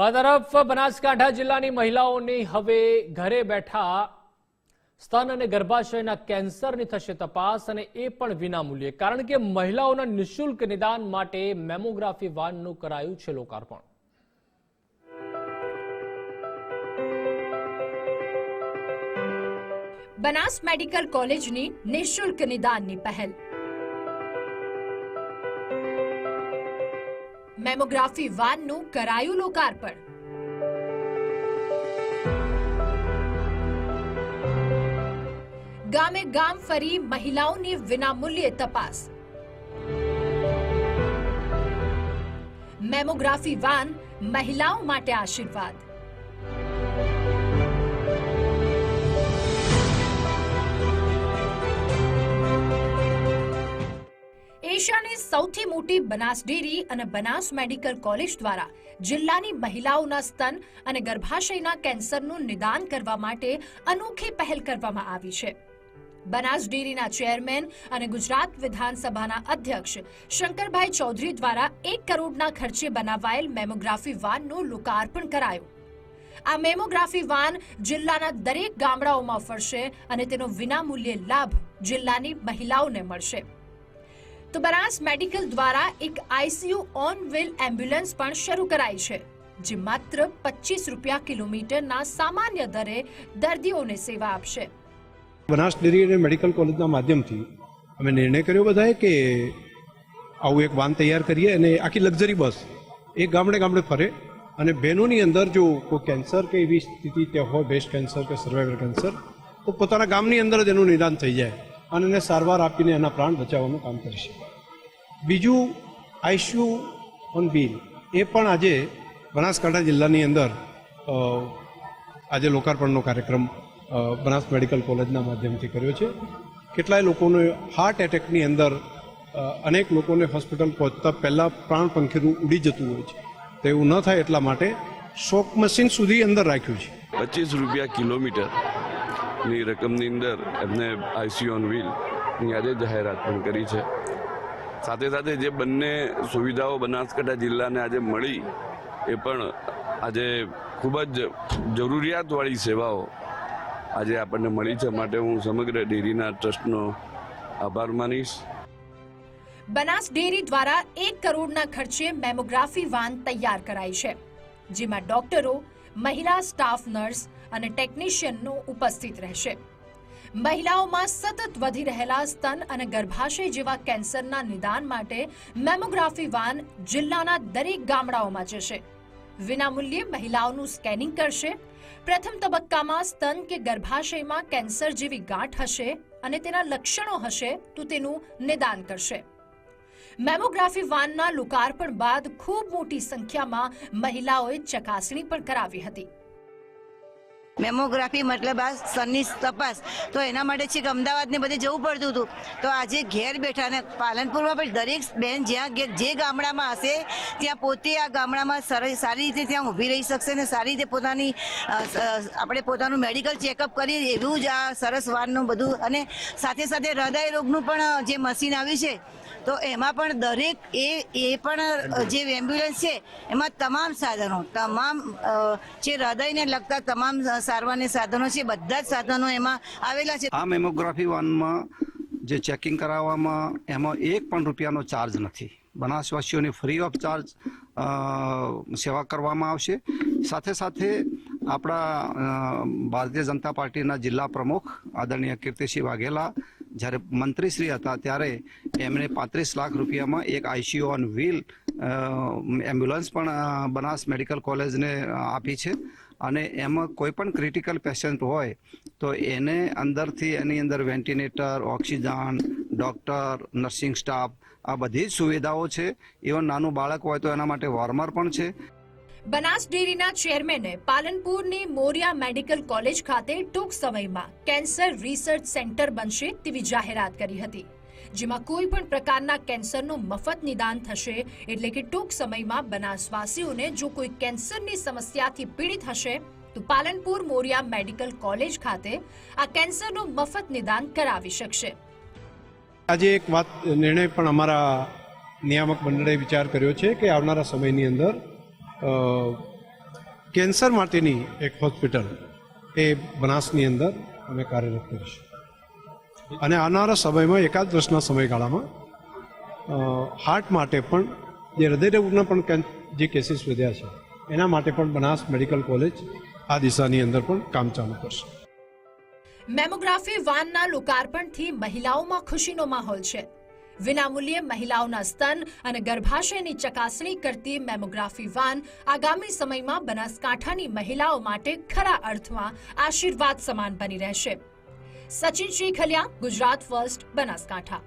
તરફ બનાસકાંઠા જિલ્લાની મહિલાઓની હવે ઘરે બેઠા સ્તન અને ગર્ભાશયના કેન્સરની થશે તપાસ અને એ પણ વિનામૂલ્યે. કારણ કે મહિલાઓના નિઃશુલ્ક નિદાન માટે મેમોગ્રાફી વાનનું કરાયું છે લોકાર્પણ. બનાસ મેડિકલ કોલેજની નિઃશુલ્ક નિદાનની પહેલ. મેમોગ્રાફી વાનનું કરાયું લોકાર્પણ. ગામે ગામ ફરી મહિલાઓની વિનામૂલ્યે તપાસ. મેમોગ્રાફી વાન મહિલાઓ માટે આશીર્વાદ. એશિયાની સૌથી મોટી બનાસ ડેરી અને બનાસ મેડિકલ કોલેજ દ્વારા જિલ્લાની મહિલાઓના સ્તન અને ગર્ભાશયના કેન્સરનું નિદાન કરવા માટે અનોખી પહેલ કરવામાં આવી છે. બનાસ ડેરીના ચેરમેન અને ગુજરાત વિધાનસભાના અધ્યક્ષ શંકરભાઈ ચૌધરી દ્વારા એક કરોડના ખર્ચે બનાવાયેલ મેમોગ્રાફી વાનનું લોકાર્પણ કરાયું. આ મેમોગ્રાફી વાન જિલ્લાના દરેક ગામડાઓમાં ફરશે અને તેનો વિનામૂલ્યે લાભ જિલ્લાની મહિલાઓને મળશે. તો બનાસ મેડિકલ દ્વારા એક આઈસીયુ ઓન વ્હીલ એમ્બ્યુલન્સ પણ શરૂ કરાઈ છે, જે માત્ર પચીસ રૂપિયા કિલોમીટરના સામાન્ય દરે દર્દીઓને સેવા આપશે. બનાસ ડેરી અને મેડિકલ કોલેજના માધ્યમથી અમે નિર્ણય કર્યો બધાએ કે આવું એક વાન તૈયાર કરીએ અને આખી લક્ઝરી બસ એક ગામડે ગામડે ફરે અને બહેનોની અંદર જો કોઈ કેન્સર કે એવી સ્થિતિ ત્યાં હોય, બ્રેસ્ટ કેન્સર કે સર્વાઈવલ કેન્સર તો પોતાના ગામની અંદર જ એનું નિદાન થઈ જાય. અને એને સારવાર આપીને એના પ્રાણ બચાવવાનું કામ કરીશું બીજું, આઈસીયુ ઓન બિલ. એ પણ આજે બનાસકાંઠા જિલ્લાની અંદર આજે લોકાર્પણનો કાર્યક્રમ બનાસ મેડિકલ કોલેજના માધ્યમથી કર્યો છે. કેટલાય લોકોને હાર્ટ એટેકની અંદર અનેક લોકોને હોસ્પિટલ પહોંચતા પહેલાં પ્રાણ પંખીરું ઉડી જતું હોય છે. તો એવું ન થાય એટલા માટે શોક મશીન સુધી અંદર રાખ્યું છે. પચીસ રૂપિયા કિલોમીટરની રકમની અંદર એમને આઈસીયુ ઓન વ્હીલની આજે જાહેરાત પણ કરી છે. સાથે સાથે જે બંને સુવિધાઓ બનાસકાંઠા જિલ્લાને આજે મળી, એ પણ આજે ખૂબ જ જરૂરિયાતવાળી સેવાઓ આજે આપણને મળી છે માટે હું સમગ્ર ડેરીના ટ્રસ્ટનો આભાર માનીશ. બનાસ ડેરી દ્વારા એક કરોડના ખર્ચે મેમોગ્રાફી વાન તૈયાર કરાઈ છે, જેમાં ડોક્ટરો, મહિલા સ્ટાફ નર્સ અને ટેકનિશિયનનો ઉપસ્થિત રહેશે. મહિલાઓમાં સતત વધી રહેલા સ્તન અને ગર્ભાશય જેવા કેન્સરના નિદાન માટે મેમોગ્રાફી વાન જિલ્લાના દરેક ગામડાઓમાં જશે. વિનામૂલ્યે મહિલાઓનું સ્કેનિંગ કરશે. પ્રથમ તબક્કામાં સ્તન કે ગર્ભાશયમાં કેન્સર જેવી ગાંઠ હશે અને તેના લક્ષણો હશે તો તેનું નિદાન કરશે. મેમોગ્રાફી વાનના લોકાર્પણ બાદ ખૂબ મોટી સંખ્યામાં મહિલાઓએ ચકાસણી પણ કરાવી હતી. મેમોગ્રાફી મતલબ આ સનની તપાસ. તો એના માટે છે કે અમદાવાદને બધે જવું પડતું હતું. તો આજે ઘેર બેઠા ને પાલનપુરમાં પણ દરેક બેન જ્યાં જે ગામડામાં હશે, ત્યાં પોતે આ ગામડામાં સર- રીતે ત્યાં ઊભી રહી શકશે ને સારી રીતે પોતાની આપણે પોતાનું મેડિકલ ચેકઅપ કરી એવું જ આ સરસ વાનનું બધું અને સાથે સાથે હૃદય રોગનું પણ જે મશીન આવ્યું છે, તો એમાં પણ દરેક એ એ પણ જે એમ્બ્યુલન્સ છે, એમાં તમામ સાધનો, તમામ જે હૃદયને લગતા તમામ સારવારની સાધનો છે, બધા જ સાધનો એમાં આવેલા છે. આ મેમોગ્રાફી વાનમાં જે ચેકિંગ કરાવવામાં એમાં એક પણ રૂપિયાનો ચાર્જ નથી. બનાસવાસીઓને ફ્રી ઓફ ચાર્જ સેવા કરવામાં આવશે. સાથે સાથે આપણા ભારતીય જનતા પાર્ટીના જિલ્લા પ્રમુખ આદરણીય કીર્તિસિંહ વાઘેલા જ્યારે મંત્રીશ્રી હતા ત્યારે એમણે પાંત્રીસ લાખ રૂપિયામાં એક આઈસીયુ ઓન વ્હીલ એમ્બ્યુલન્સ પણ બનાસ મેડિકલ કોલેજને આપી છે. અને એમાં કોઈ પણ ક્રિટિકલ પેશન્ટ હોય, તો એને અંદરથી, એની અંદર ventilator oxygen doctor nursing staff આ બધી જ સુવિધાઓ છે. ઇવન નાનું બાળક હોય તો એના માટે વોર્મર પણ છે. બનાસ ડેરીના ચેરમેને પાલનપુરની મોરિયા મેડિકલ કોલેજ ખાતે ટૂંક સમયમાં કેન્સર રિસર્ચ સેન્ટર બનશે તેવી જાહેરાત કરી હતી. જેમાં કોઈ પણ પ્રકારના કેન્સરનું મફત નિદાન થશે, એટલે કે ટૂંક સમયમાં બનાસવાસીઓને જો કોઈ કેન્સરની સમસ્યાથી પીડિત હશે, તો પાલનપુર મોરિયા મેડિકલ કોલેજ ખાતે આ કેન્સરનું મફત નિદાન કરાવી શકશે. આજે એક વાત, નિર્ણય પણ અમારા નિયામક મંડળે વિચાર કર્યો છે કે આવનારા સમયની અંદર કેન્સર માટેની એક હોસ્પિટલ એ બનાસની અંદર અમે કાર્યરત કરીશું. અને આવનારા સમયમાં એકાદ વર્ષના સમયગાળામાં હાર્ટ માટે પણ, જે હૃદયરોગના પણ જે કેસીસ વધ્યા છે, એના માટે પણ બનાસ મેડિકલ કોલેજ આ દિશાની અંદર પણ કામ ચાલુ કરશે. મેમોગ્રાફી વાનના લોકાર્પણથી મહિલાઓમાં ખુશીનો માહોલ છે. વિનામૂલ્યે મહિલાઓના સ્તન અને ગર્ભાશયની ચકાસણી કરતી મેમોગ્રાફી વાન આગામી સમયમાં બનાસકાંઠાની મહિલાઓ માટે ખરા અર્થમાં આશીર્વાદ સમાન બની રહેશે. સચિન શ્રી ખલિયા ગુજરાત ફર્સ્ટ બનાસકાંઠા